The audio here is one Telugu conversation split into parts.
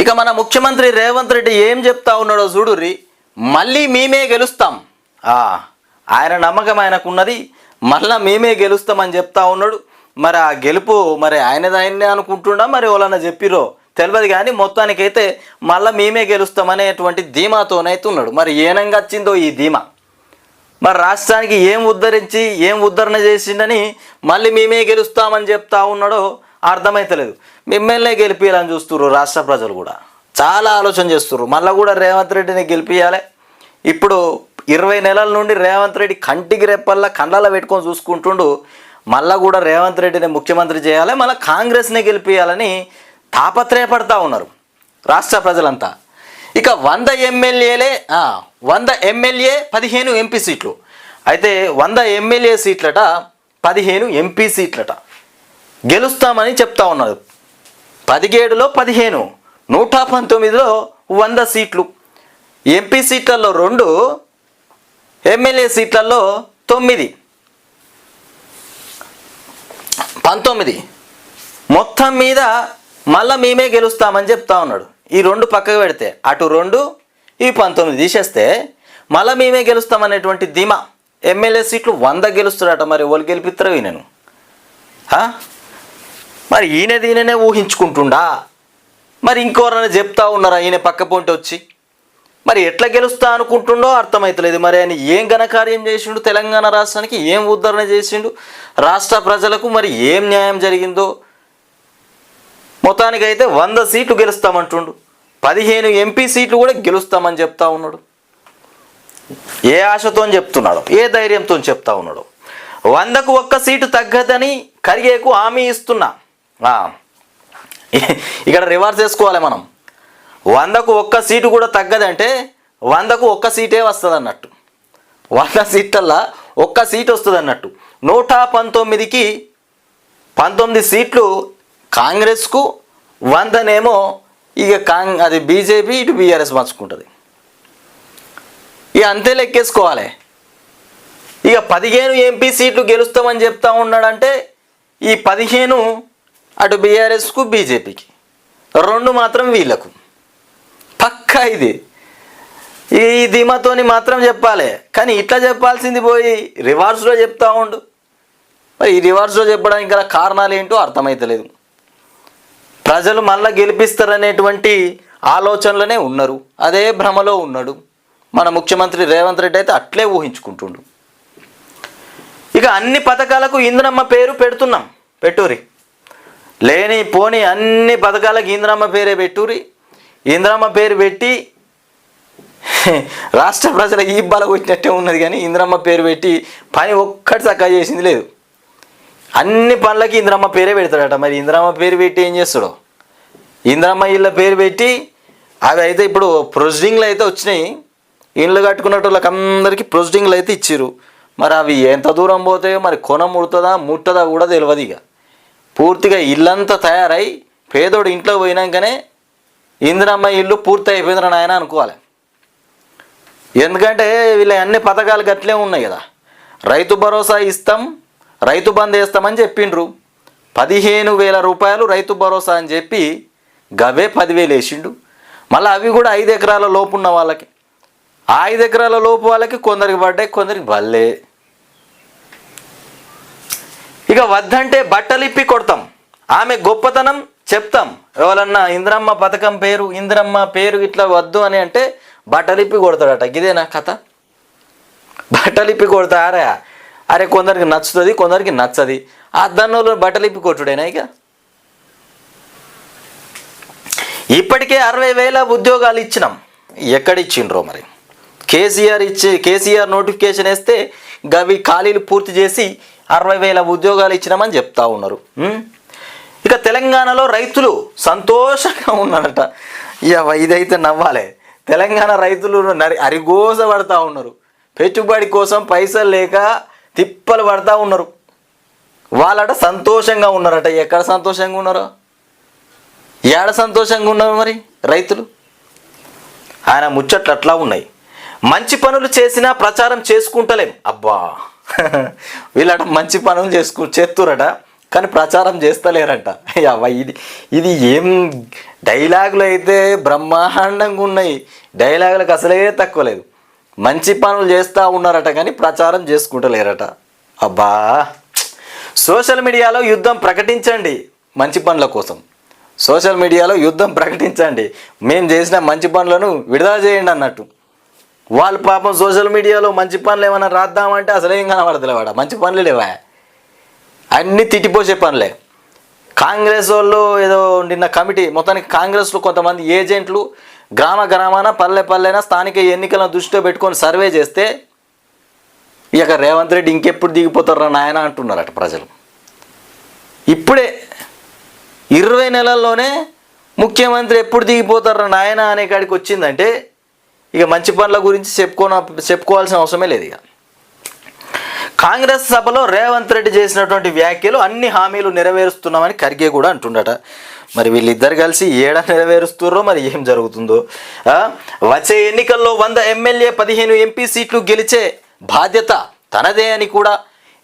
ఇక మన ముఖ్యమంత్రి రేవంత్ రెడ్డి ఏం చెప్తా ఉన్నాడో చూడుర్రి మళ్ళీ మేమే గెలుస్తాం. ఆయన నమ్మకం ఆయనకున్నది. మళ్ళా మేమే గెలుస్తామని చెప్తా ఉన్నాడు. మరి ఆ గెలుపు మరి ఆయనది అనుకుంటున్నా మరి ఎవరన్నా చెప్పిరో తెలియదు కానీ మొత్తానికైతే మళ్ళా మేమే గెలుస్తామనేటువంటి ధీమాతోనైతే ఉన్నాడు. మరి ఏనంగా వచ్చిందో ఈ ధీమా? మరి రాష్ట్రానికి ఏం ఉద్ధరించి ఏం ఉద్ధరణ చేసిండని మళ్ళీ మేమే గెలుస్తామని చెప్తా ఉన్నాడో అర్థమైతలేదు. మిమ్మల్నే గెలిపించాలని చూస్తున్నారు రాష్ట్ర ప్రజలు కూడా. చాలా ఆలోచన చేస్తున్నారు మళ్ళీ కూడా రేవంత్ రెడ్డిని గెలిపించాలి ఇప్పుడు ఇరవై నెలల నుండి రేవంత్ రెడ్డి కంటికి రెప్పల్లా కండ్లలో పెట్టుకొని చూసుకుంటుండు. మళ్ళీ కూడా రేవంత్ రెడ్డిని ముఖ్యమంత్రి చేయాలి మళ్ళీ కాంగ్రెస్నే గెలిపించాలని తాపత్రయపడతా ఉన్నారు రాష్ట్ర ప్రజలంతా. ఇక వంద ఎమ్మెల్యేలే వంద ఎమ్మెల్యే పదిహేను ఎంపీ సీట్లు. అయితే వంద ఎమ్మెల్యే సీట్లట పదిహేను ఎంపీ సీట్లట. గెలుస్తామని చెప్తా ఉన్నారు. పదిహేడులో పదిహేను నూట పంతొమ్మిదిలో వంద సీట్లు. ఎంపీ సీట్లలో రెండు ఎమ్మెల్యే సీట్లలో తొమ్మిది. పంతొమ్మిది. మొత్తం మీద మళ్ళా మేమే గెలుస్తామని చెప్తా ఉన్నాడు. ఈ రెండు పక్కకు పెడితే అటు రెండు ఈ పంతొమ్మిది తీసేస్తే మళ్ళా మేమే గెలుస్తామనేటువంటి ధీమా. ఎమ్మెల్యే సీట్లు వంద గెలుస్తాడట మరి ఎవరు గెలిపిస్తారో నేను మరి ఈయన దీననే ఊహించుకుంటుండా? మరి ఇంకోరన్నా చెప్తా ఉన్నారా? ఈయన పక్క పొంటి వచ్చి. మరి ఎట్లా గెలుస్తా అనుకుంటుండో అర్థమవుతలేదు మరి ఆయన ఏం ఘనకార్యం చేసిండు? తెలంగాణ రాష్ట్రానికి ఏం ఉద్ధరణ చేసిండు? రాష్ట్ర ప్రజలకు మరి ఏం న్యాయం జరిగిందో? మొత్తానికైతే వంద సీట్లు గెలుస్తామంటుండు. పదిహేను ఎంపీ సీట్లు కూడా గెలుస్తామని చెప్తా ఉన్నాడు. ఏ ఆశతో చెప్తున్నాడు ఏ ధైర్యంతో చెప్తా ఉన్నాడు. వందకు ఒక్క సీటు తగ్గదని కరిగేకు హామీ ఇస్తున్నా. ఇక్కడ రివర్స్ చేసుకోవాలి మనం. వందకు ఒక్క సీటు కూడా తగ్గదంటే వందకు ఒక్క సీటే వస్తుంది అన్నట్టు వంద సీట్లల్లా ఒక్క సీట్ వస్తుంది అన్నట్టు నూట పంతొమ్మిదికి పంతొమ్మిది సీట్లు కాంగ్రెస్కు వందనేమో ఇక కాంగ్ అది బీజేపీ ఇటు బీఆర్ఎస్ పంచుకుంటుంది ఇక అంతే లెక్కేసుకోవాలి. ఇక పదిహేను ఎంపీ సీట్లు గెలుస్తామని చెప్తా ఉన్నాడంటే ఈ పదిహేను అటు బీఆర్ఎస్కు బీజేపీకి. రెండు మాత్రం వీళ్ళకు. పక్కా ఇది. ఈ ధీమాతోని మాత్రం చెప్పాలి. కానీ ఇట్లా చెప్పాల్సింది పోయి రివర్స్లో చెప్తా ఉండు. మరి ఈ రివర్స్లో చెప్పడానికి గల కారణాలు ఏంటో అర్థమైతలేదు. ప్రజలు మళ్ళా గెలిపిస్తారనేటువంటి ఆలోచనలోనే ఉన్నారు. అదే భ్రమలో ఉన్నాడు. మన ముఖ్యమంత్రి రేవంత్ రెడ్డి అయితే అట్లే ఊహించుకుంటుండు. ఇక అన్ని పథకాలకు ఇంద్రమ్మ పేరు పెడుతున్నాం. పెట్టురి లేని పోని అన్ని పథకాలకు ఇంద్రమ్మ పేరే పెట్టురి ఇంద్రమ్మ పేరు పెట్టి రాష్ట్ర ప్రజల ఈ బల కొట్టినట్టే ఉన్నది కానీ ఇంద్రమ్మ పేరు పెట్టి పని ఒక్కటి చక్కగా చేసింది లేదు. అన్ని పనులకి ఇంద్రమ్మ పేరే పెడతాడట. మరి ఇంద్రమ్మ పేరు పెట్టి ఏం చేస్తాడు? ఇంద్రమ్మ ఇళ్ళ పేరు పెట్టి అవి అయితే ఇప్పుడు ప్రొసీడింగ్లు అయితే వచ్చినాయి. ఇండ్లు కట్టుకున్నట్టు అందరికీ ప్రొసీడింగ్లు అయితే ఇచ్చిర్రు. మరి అవి ఎంత దూరం పోతాయో మరి కొన ముడుతుందా ముట్టదా కూడా తెలియదు ఇక. పూర్తిగా ఇల్లంతా తయారై పేదోడు ఇంట్లో పోయినాకనే ఇందిరమ్మ ఇల్లు పూర్తి అయిపోయింది నాయన అనుకోవాలి. ఎందుకంటే వీళ్ళ అన్ని పథకాలు గట్లే ఉన్నాయి కదా. రైతు భరోసా ఇస్తాం రైతు బంద్ వేస్తామని చెప్పిండ్రు. పదిహేను వేల రూపాయలు రైతు భరోసా అని చెప్పి గవే పదివేలు వేసిండు. మళ్ళీ అవి కూడా ఐదు ఎకరాల లోపు ఉన్న వాళ్ళకి. ఆ ఐదు ఎకరాల లోపు వాళ్ళకి కొందరికి పడ్డాయి కొందరికి బల్లే ఇక వద్దంటే బట్టలు ఇప్పి కొడతాం. ఆమె గొప్పతనం చెప్తాం. ఎవరన్నా ఇంద్రమ్మ పథకం పేరు ఇంద్రమ్మ పేరు ఇట్లా వద్దు అని అంటే బట్టలిప్పి కొడతాడట. ఇదేనా కథ? బట్టలిప్పి కొడతారా అరే. కొందరికి నచ్చుతుంది కొందరికి నచ్చది. ఆ దన్నులు బట్టలిప్పి కొట్టుడేనా ఇక? ఇప్పటికే అరవై వేల ఉద్యోగాలు ఇచ్చినాం. ఎక్కడిచ్చిండ్రో మరి? కేసీఆర్ ఇచ్చి కేసీఆర్ నోటిఫికేషన్ వేస్తే గవి ఖాళీలు పూర్తి చేసి అరవై వేల ఉద్యోగాలు ఇచ్చినామని చెప్తా ఉన్నారు. ఇక తెలంగాణలో రైతులు సంతోషంగా ఉన్నారట. ఇక ఇదైతే నవ్వాలి. తెలంగాణ రైతులు నరి అరిగోస పడతా ఉన్నారు. పెట్టుబడి కోసం పైసలు లేక తిప్పలు పడతా ఉన్నారు. వాళ్ళట సంతోషంగా ఉన్నారట. ఎక్కడ సంతోషంగా ఉన్నారో? ఏడ సంతోషంగా ఉన్నారు మరి రైతులు? ఆయన ముచ్చట్లు అట్లా ఉన్నాయి. మంచి పనులు చేసినా ప్రచారం చేసుకుంటలేం. అబ్బా! వీళ్ళట మంచి పనులు చేసుకు చేస్తురట కానీ ప్రచారం చేస్తలేరంట. అవ్వ ఇది ఇది ఏం డైలాగులు అయితే బ్రహ్మాండంగా ఉన్నాయి. డైలాగులకు అసలే తక్కువ లేదు. మంచి పనులు చేస్తూ ఉన్నారట కానీ ప్రచారం చేసుకుంటలేరట. అబ్బా! సోషల్ మీడియాలో యుద్ధం ప్రకటించండి మంచి పనుల కోసం. సోషల్ మీడియాలో యుద్ధం ప్రకటించండి. మేము చేసిన మంచి పనులను విడుదల చేయండి అన్నట్టు. వాళ్ళు పాపం సోషల్ మీడియాలో మంచి పనులు ఏమైనా రాద్దామంటే అసలు ఏం కనబడతలే వాడ? మంచి పనులు లేవా? అన్నీ తిట్టిపోసే పనులే. కాంగ్రెస్ వాళ్ళు ఏదో నిన్న కమిటీ మొత్తానికి కాంగ్రెస్లో కొంతమంది ఏజెంట్లు గ్రామ గ్రామాన పల్లె పల్లెన స్థానిక ఎన్నికలను దృష్టిలో పెట్టుకొని సర్వే చేస్తే ఇక రేవంత్ రెడ్డి ఇంకెప్పుడు దిగిపోతారా నాయన అంటున్నారట ప్రజలు. ఇప్పుడే ఇరవై నెలల్లోనే ముఖ్యమంత్రి ఎప్పుడు దిగిపోతారా నాయన అనే కాడికి వచ్చిందంటే ఇక మంచి పనుల గురించి చెప్పుకోన చెప్పుకోవాల్సిన అవసరమే లేదు ఇక. కాంగ్రెస్ సభలో రేవంత్ రెడ్డి చేసినటువంటి వ్యాఖ్యలు అన్ని హామీలు నెరవేరుస్తున్నామని ఖర్గే కూడా అంటుండట. మరి వీళ్ళిద్దరు కలిసి ఏడ నెరవేరుస్తుర్రో మరి ఏం జరుగుతుందో? వచ్చే ఎన్నికల్లో వంద ఎమ్మెల్యే పదిహేను ఎంపీ సీట్లు గెలిచే బాధ్యత తనదే అని కూడా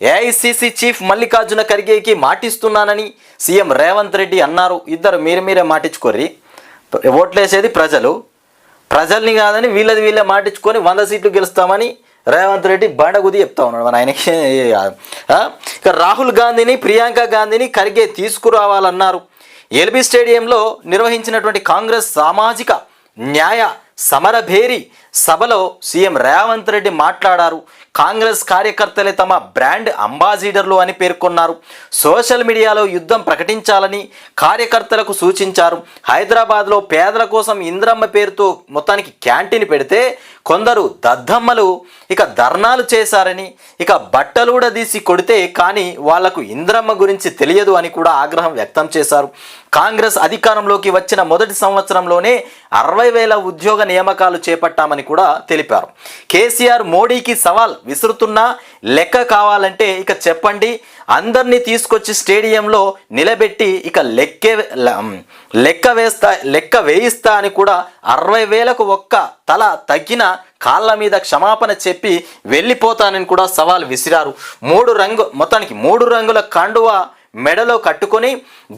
ఏఐసిసి చీఫ్ మల్లికార్జున ఖర్గేకి మాటిస్తున్నానని సీఎం రేవంత్ రెడ్డి అన్నారు. ఇద్దరు మీరే మీరే మాటించుకోర్రి ఓట్లేసేది ప్రజలు. ప్రజల్ని కాదని వీళ్ళది వీళ్ళే మాటించుకొని వంద సీట్లు గెలుస్తామని రేవంత్ రెడ్డి బండగుది చెప్తా ఉన్నాడు. మన ఆయనకి ఇక రాహుల్ గాంధీని ప్రియాంక గాంధీని ఖర్గే తీసుకురావాలన్నారు. ఎల్బీ స్టేడియంలో నిర్వహించినటువంటి కాంగ్రెస్ సామాజిక న్యాయ సమరభేరి సభలో సీఎం రేవంత్ రెడ్డి మాట్లాడారు. కాంగ్రెస్ కార్యకర్తలే తమ బ్రాండ్ అంబాసిడర్లు అని పేర్కొన్నారు. సోషల్ మీడియాలో యుద్ధం ప్రకటించాలని కార్యకర్తలకు సూచించారు. హైదరాబాద్లో పేదల కోసం ఇంద్రమ్మ పేరుతో మొత్తానికి క్యాంటీన్ పెడితే కొందరు దద్దమ్మలు ఇక ధర్నాలు చేశారని ఇక బట్టలు కూడా తీసి కొడితే కానీ వాళ్ళకు ఇంద్రమ్మ గురించి తెలియదు అని కూడా ఆగ్రహం వ్యక్తం చేశారు. కాంగ్రెస్ అధికారంలోకి వచ్చిన మొదటి సంవత్సరంలోనే అరవై వేల ఉద్యోగ నియామకాలు చేపట్టామని కూడా తెలిపారు. కేసీఆర్ మోడీకి సవాల్ విసురుతున్నా లెక్క కావాలంటే ఇక చెప్పండి. అందరినీ తీసుకొచ్చి స్టేడియంలో నిలబెట్టి ఇక లెక్కే లెక్క వేస్తా లెక్క వేయిస్తా అని కూడా అరవై వేలకు ఒక్క తల తగ్గిన కాళ్ళ మీద క్షమాపణ చెప్పి వెళ్ళిపోతానని కూడా సవాల్ విసిరారు. మూడు రంగు మొత్తానికి మూడు రంగుల కండువా మెడలో కట్టుకొని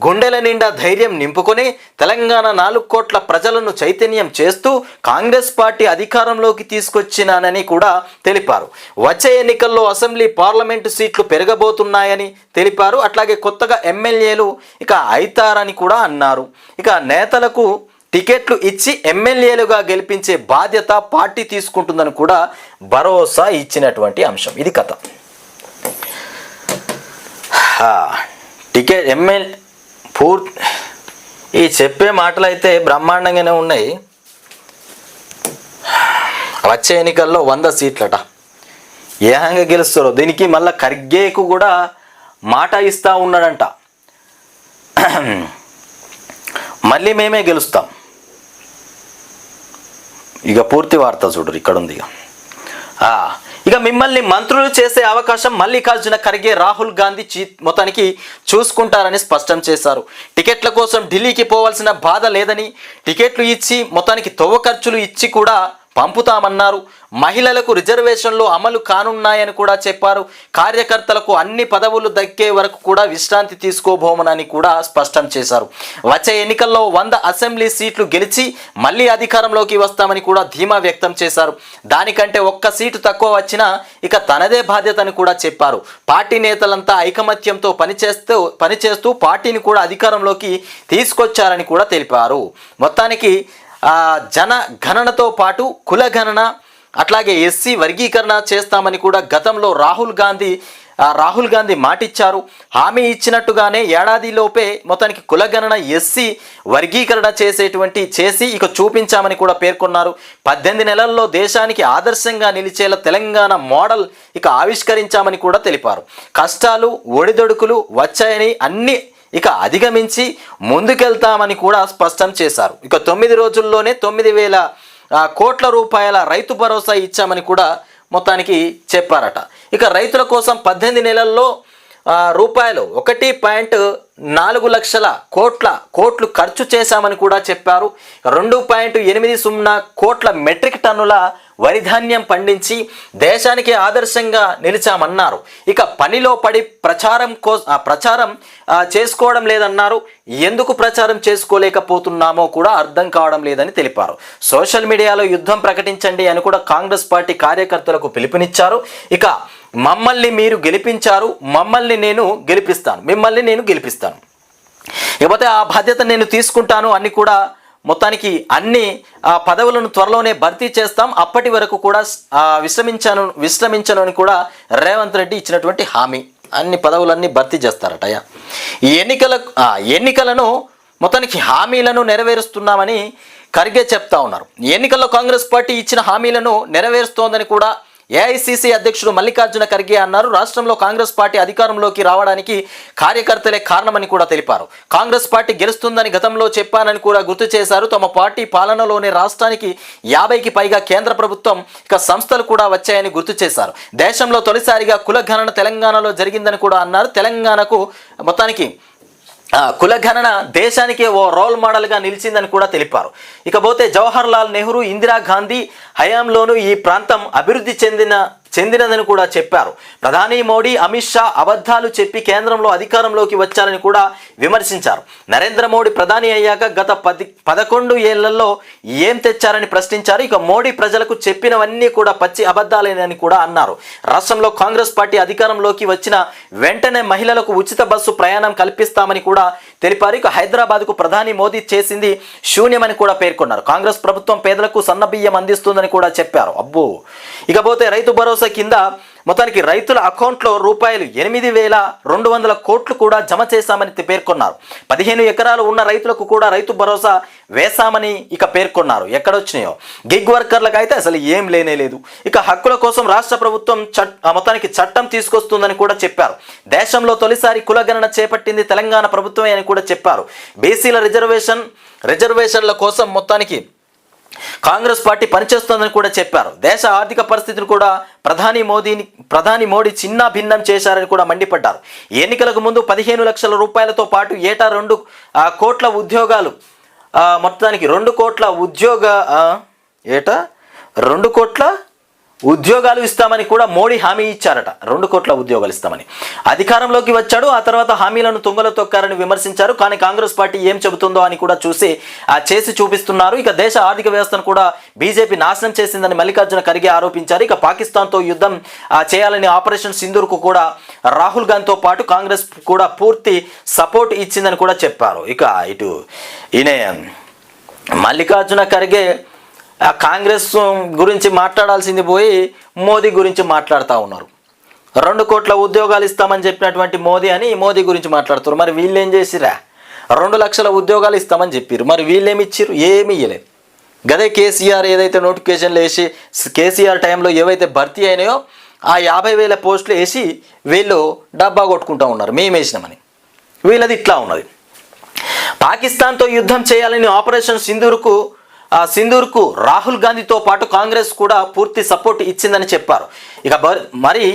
గుండెల నిండా ధైర్యం నింపుకొని తెలంగాణ నాలుగు కోట్ల ప్రజలను చైతన్యం చేస్తూ కాంగ్రెస్ పార్టీ అధికారంలోకి తీసుకొచ్చినానని కూడా తెలిపారు. వచ్చే ఎన్నికల్లో అసెంబ్లీ పార్లమెంటు సీట్లు పెరగబోతున్నాయని తెలిపారు. అట్లాగే కొత్తగా ఎమ్మెల్యేలు ఇక అయితారని కూడా అన్నారు. ఇక నేతలకు టికెట్లు ఇచ్చి ఎమ్మెల్యేలుగా గెలిపించే బాధ్యత పార్టీ తీసుకుంటుందని కూడా భరోసా ఇచ్చినటువంటి అంశం. ఇది కథ. టికెట్ ఎమ్మెల్యే పూర్తి ఈ చెప్పే మాటలు అయితే బ్రహ్మాండంగానే ఉన్నాయి. వచ్చే ఎన్నికల్లో వంద సీట్లట. ఏ హంగా గెలుస్తారో దీనికి మళ్ళీ ఖర్గేకు కూడా మాట ఇస్తూ ఉన్నాడంట. మళ్ళీ మేమే గెలుస్తాం. ఇక పూర్తి వార్త చూడరు ఇక్కడ ఉంది ఇక ఇక మిమ్మల్ని మంత్రులు చేసే అవకాశం మల్లికార్జున ఖర్గే రాహుల్ గాంధీ చీ మొత్తానికి చూసుకుంటారని స్పష్టం చేశారు. టికెట్ల కోసం ఢిల్లీకి పోవాల్సిన బాధ లేదని టికెట్లు ఇచ్చి మొత్తానికి తొవ్వ ఖర్చులు ఇచ్చి కూడా పంపుతామన్నారు. మహిళలకు రిజర్వేషన్లు అమలు కానున్నాయని కూడా చెప్పారు. కార్యకర్తలకు అన్ని పదవులు దక్కే వరకు కూడా విశ్రాంతి తీసుకోబోమనని కూడా స్పష్టం చేశారు. వచ్చే ఎన్నికల్లో వంద అసెంబ్లీ సీట్లు గెలిచి మళ్ళీ అధికారంలోకి వస్తామని కూడా ధీమా వ్యక్తం చేశారు. దానికంటే ఒక్క సీటు తక్కువ వచ్చినా ఇక తనదే బాధ్యతని కూడా చెప్పారు. పార్టీ నేతలంతా ఐకమత్యంతో పనిచేస్తూ పనిచేస్తూ పార్టీని కూడా అధికారంలోకి తీసుకొచ్చారని కూడా తెలిపారు. మొత్తానికి జన గణనతో పాటు కుల గణన అట్లాగే ఎస్సీ వర్గీకరణ చేస్తామని కూడా గతంలో రాహుల్ గాంధీ రాహుల్ గాంధీ మాటిచ్చారు. హామీ ఇచ్చినట్టుగానే ఏడాదిలోపే మొత్తానికి కులగణన ఎస్సీ వర్గీకరణ చేసేటువంటి చేసి ఇక చూపించామని కూడా పేర్కొన్నారు. పద్దెనిమిది నెలల్లో దేశానికి ఆదర్శంగా నిలిచేలా తెలంగాణ మోడల్ ఇక ఆవిష్కరించామని కూడా తెలిపారు. కష్టాలు ఒడిదొడుకులు వచ్చాయని అన్ని ఇక అధిగమించి ముందుకెళ్తామని కూడా స్పష్టం చేశారు. ఇక తొమ్మిది రోజుల్లోనే తొమ్మిది వేల కోట్ల రూపాయల రైతు భరోసా ఇచ్చామని కూడా మొత్తానికి చెప్పారట. ఇక రైతుల కోసం పద్దెనిమిది నెలల్లో రూపాయలు ఒకటి పాయింట్ నాలుగు లక్షల కోట్ల కోట్లు ఖర్చు చేశామని కూడా చెప్పారు. రెండు పాయింట్ ఎనిమిది సున్నా కోట్ల మెట్రిక్ టన్నుల వరి ధాన్యం పండించి దేశానికి ఆదర్శంగా నిలిచామన్నారు. ఇక పనిలో పడి ప్రచారం కో ప్రచారం చేసుకోవడం లేదన్నారు. ఎందుకు ప్రచారం చేసుకోలేకపోతున్నామో కూడా అర్థం కావడం లేదని తెలిపారు. సోషల్ మీడియాలో యుద్ధం ప్రకటించండి అని కూడా కాంగ్రెస్ పార్టీ కార్యకర్తలకు పిలుపునిచ్చారు. ఇక మమ్మల్ని మీరు గెలిపించారు. మమ్మల్ని నేను గెలిపిస్తాను. మిమ్మల్ని నేను గెలిపిస్తాను. ఇకపోతే ఆ బాధ్యత నేను తీసుకుంటాను అని కూడా మొత్తానికి అన్ని ఆ పదవులను త్వరలోనే భర్తీ చేస్తాం. అప్పటి వరకు కూడా విశ్రమించను విశ్రమించను అని కూడా రేవంత్ రెడ్డి ఇచ్చినటువంటి హామీ. అన్ని పదవులన్నీ భర్తీ చేస్తారటయ్యా ఈ ఎన్నికల ఎన్నికలను మొత్తానికి హామీలను నెరవేరుస్తున్నామని ఖర్గే చెప్తా ఉన్నారు. ఎన్నికల్లో కాంగ్రెస్ పార్టీ ఇచ్చిన హామీలను నెరవేరుస్తోందని కూడా ఏఐసిసి అధ్యక్షుడు మల్లికార్జున ఖర్గే అన్నారు రాష్ట్రంలో కాంగ్రెస్ పార్టీ అధికారంలోకి రావడానికి కార్యకర్తలే కారణమని కూడా తెలిపారు. కాంగ్రెస్ పార్టీ గెలుస్తుందని గతంలో చెప్పానని కూడా గుర్తు చేశారు. తమ పార్టీ పాలనలోనే రాష్ట్రానికి యాభైకి పైగా కేంద్ర ప్రభుత్వం ఇక సంస్థలు కూడా వచ్చాయని గుర్తు చేశారు. దేశంలో తొలిసారిగా కులగణన తెలంగాణలో జరిగిందని కూడా అన్నారు. తెలంగాణకు మొత్తానికి కులగణన దేశానికి ఓ రోల్ మోడల్గా నిలిచిందని కూడా తెలిపారు. ఇకపోతే జవహర్ లాల్ నెహ్రూ ఇందిరాగాంధీ హయాంలోనూ ఈ ప్రాంతం అభివృద్ధి చెందిన చెందినదని కూడా చెప్పారు. ప్రధాని మోడీ అమిత్ షా అబద్ధాలు చెప్పి కేంద్రంలో అధికారంలోకి వచ్చారని కూడా విమర్శించారు. నరేంద్ర మోడీ ప్రధాని అయ్యాక గత పది పదకొండు ఏళ్ళలో ఏం తెచ్చారని ప్రశ్నించారు. ఇక మోడీ ప్రజలకు చెప్పినవన్నీ కూడా పచ్చి అబద్ధాలేనని కూడా అన్నారు. రాష్ట్రంలో కాంగ్రెస్ పార్టీ అధికారంలోకి వచ్చిన వెంటనే మహిళలకు ఉచిత బస్సు ప్రయాణం కల్పిస్తామని కూడా తెలిపారు. ఇక హైదరాబాద్కు ప్రధాని మోదీ చేసింది శూన్యమని కూడా పేర్కొన్నారు. కాంగ్రెస్ ప్రభుత్వం పేదలకు సన్నబియ్యం అందిస్తుందని కూడా చెప్పారు. అబ్బో! ఇకపోతే రైతు భరోసా కింద మొత్తానికి రైతుల అకౌంట్లో రూపాయలు ఎనిమిది వేల రెండు వందల కోట్లు కూడా జమ చేశామని పేర్కొన్నారు. పదిహేను ఎకరాలు ఉన్న రైతులకు కూడా రైతు భరోసా వేశామని ఇక పేర్కొన్నారు. ఎక్కడొచ్చినాయో? గిగ్ వర్కర్లకు అయితే అసలు ఏం లేనే లేదు. ఇక హక్కుల కోసం రాష్ట్ర ప్రభుత్వం చట్ మొత్తానికి చట్టం తీసుకొస్తుందని కూడా చెప్పారు. దేశంలో తొలిసారి కులగణన చేపట్టింది తెలంగాణ ప్రభుత్వమే అని కూడా చెప్పారు. బీసీల రిజర్వేషన్ రిజర్వేషన్ల కోసం మొత్తానికి కాంగ్రెస్ పార్టీ పనిచేస్తోందని కూడా చెప్పారు. దేశ ఆర్థిక పరిస్థితిని కూడా ప్రధాని మోదీని ప్రధాని మోడీ చిన్న భిన్నం చేశారని కూడా మండిపడ్డారు. ఎన్నికలకు ముందు పదిహేను లక్షల రూపాయలతో పాటు ఏటా రెండు కోట్ల ఉద్యోగాలు మొత్తానికి రెండు కోట్ల ఉద్యోగ ఏటా? రెండు కోట్ల ఉద్యోగాలు ఇస్తామని కూడా మోడీ హామీ ఇచ్చారట. రెండు కోట్ల ఉద్యోగాలు ఇస్తామని. అధికారంలోకి వచ్చాడు ఆ తర్వాత హామీలను తుంగలో తొక్కారని విమర్శించారు కానీ కాంగ్రెస్ పార్టీ ఏం చెబుతుందో అని కూడా చూసి ఆ చేసి చూపిస్తున్నారు. ఇక దేశ ఆర్థిక వ్యవస్థను కూడా బీజేపీ నాశనం చేసిందని మల్లికార్జున ఖర్గే ఆరోపించారు. ఇక పాకిస్తాన్తో యుద్ధం చేయాలని ఆపరేషన్ సింధూర్కు కూడా రాహుల్ గాంధీతో పాటు కాంగ్రెస్ కూడా పూర్తి సపోర్ట్ ఇచ్చిందని కూడా చెప్పారు. ఇక ఇటు ఈయన మల్లికార్జున ఖర్గే కాంగ్రెస్ గురించి మాట్లాడాల్సింది పోయి మోదీ గురించి మాట్లాడుతూ ఉన్నారు. రెండు కోట్ల ఉద్యోగాలు ఇస్తామని చెప్పినటువంటి మోదీ అని మోదీ గురించి మాట్లాడుతున్నారు. మరి వీళ్ళు ఏం చేసిరా రెండు లక్షల ఉద్యోగాలు ఇస్తామని చెప్పారు మరి వీళ్ళు ఏమి ఇచ్చారు ఏమి ఇయ్యలేదు. గదే కేసీఆర్ ఏదైతే నోటిఫికేషన్లు వేసి కేసీఆర్ టైంలో ఏవైతే భర్తీ అయినాయో ఆ యాభై వేల పోస్టులు వేసి వీళ్ళు డబ్బా కొట్టుకుంటూ ఉన్నారు. మేము వేసినామని. వీళ్ళది ఇట్లా ఉన్నది. పాకిస్తాన్తో యుద్ధం చేయాలని ఆపరేషన్ సింధూర్కు సింధూర్కు రాహుల్ గాంధీతో పాటు కాంగ్రెస్ కూడా పూర్తి సపోర్ట్ ఇచ్చిందని చెప్పారు. ఇక మరి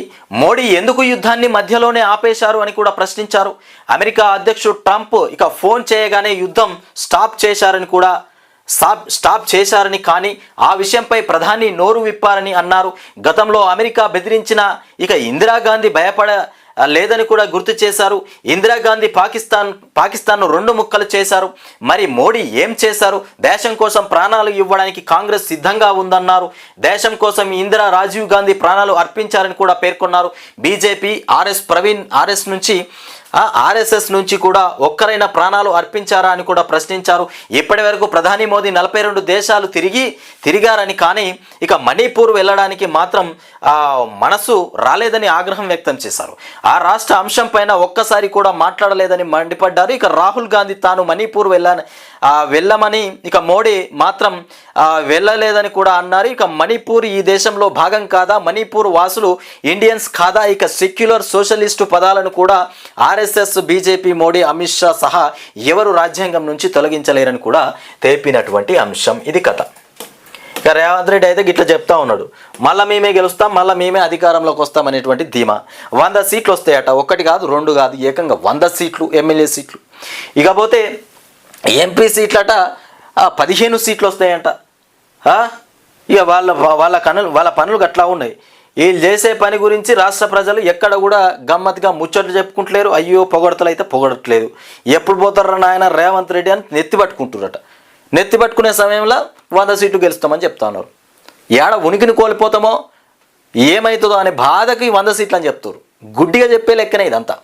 మోడీ ఎందుకు యుద్ధాన్ని మధ్యలోనే ఆపేశారు అని కూడా ప్రశ్నించారు. అమెరికా అధ్యక్షుడు ట్రంప్ ఇక ఫోన్ చేయగానే యుద్ధం స్టాప్ చేశారని కూడా స్టాప్ స్టాప్ చేశారని కానీ ఆ విషయంపై ప్రధాని నోరు విప్పారని అన్నారు. గతంలో అమెరికా బెదిరించిన ఇక ఇందిరాగాంధీ భయపడ లేదని కూడా గుర్తు చేశారు. ఇందిరాగాంధీ పాకిస్తాన్ పాకిస్తాన్ను రెండు ముక్కలు చేశారు. మరి మోడీ ఏం చేశారు? దేశం కోసం ప్రాణాలు ఇవ్వడానికి కాంగ్రెస్ సిద్ధంగా ఉందన్నారు. దేశం కోసం ఇందిరా రాజీవ్ గాంధీ ప్రాణాలు అర్పించారని కూడా పేర్కొన్నారు. బీజేపీ ఆర్ఎస్ ప్రవీణ్ ఆర్ఎస్ నుంచి ఆర్ఎస్ఎస్ నుంచి కూడా ఒక్కరైనా ప్రాణాలు అర్పించారా అని కూడా ప్రశ్నించారు. ఇప్పటి వరకు ప్రధాని మోదీ నలభై రెండు దేశాలు తిరిగి తిరిగారని కానీ ఇక మణిపూర్ వెళ్ళడానికి మాత్రం మనసు రాలేదని ఆగ్రహం వ్యక్తం చేశారు. ఆ రాష్ట్ర అంశం పైన ఒక్కసారి కూడా మాట్లాడలేదని మండిపడ్డారు. ఇక రాహుల్ గాంధీ తాను మణిపూర్ వెళ్ళని వెళ్ళమని ఇక మోడీ మాత్రం వెళ్ళలేదని కూడా అన్నారు. ఇక మణిపూర్ ఈ దేశంలో భాగం కాదా? మణిపూర్ వాసులు ఇండియన్స్ కాదా? ఇక సెక్యులర్ సోషలిస్టు పదాలను కూడా ఆర్ఎస్ఎస్ బీజేపీ మోడీ అమిత్ షా సహా ఎవరు రాజ్యాంగం నుంచి తొలగించలేరని కూడా తెలిపినటువంటి అంశం ఇది కథ. ఇక రేవంత్ రెడ్డి అయితే గిట్లా చెప్తా ఉన్నాడు. మళ్ళీ మేమే గెలుస్తాం మళ్ళీ మేమే అధికారంలోకి వస్తాం అనేటువంటి ధీమా. వంద సీట్లు వస్తాయట. ఒకటి కాదు రెండు కాదు ఏకంగా వంద సీట్లు ఎమ్మెల్యే సీట్లు. ఇకపోతే ఎంపీ సీట్లట పదిహేను సీట్లు వస్తాయంట. ఇక వాళ్ళ వాళ్ళ కనులు వాళ్ళ పనులు అట్లా ఉన్నాయి. వీళ్ళు చేసే పని గురించి రాష్ట్ర ప్రజలు ఎక్కడ కూడా గమ్మత్తుగా ముచ్చట్లు చెప్పుకుంటలేరు. అయ్యో పొగడతలు అయితే పొగడట్లేదు. ఎప్పుడు పోతారా నాయన రేవంత్ రెడ్డి అని నెత్తి పట్టుకుంటున్నారట నెత్తి పట్టుకునే సమయంలో వంద సీట్లు గెలుస్తామని చెప్తా ఉన్నారు ఏడ ఉనికిని కోల్పోతామో ఏమవుతుందో అనే బాధకి వంద సీట్లు అని చెప్తారు. గుడ్డిగా చెప్పే లెక్కనే ఇదంతా.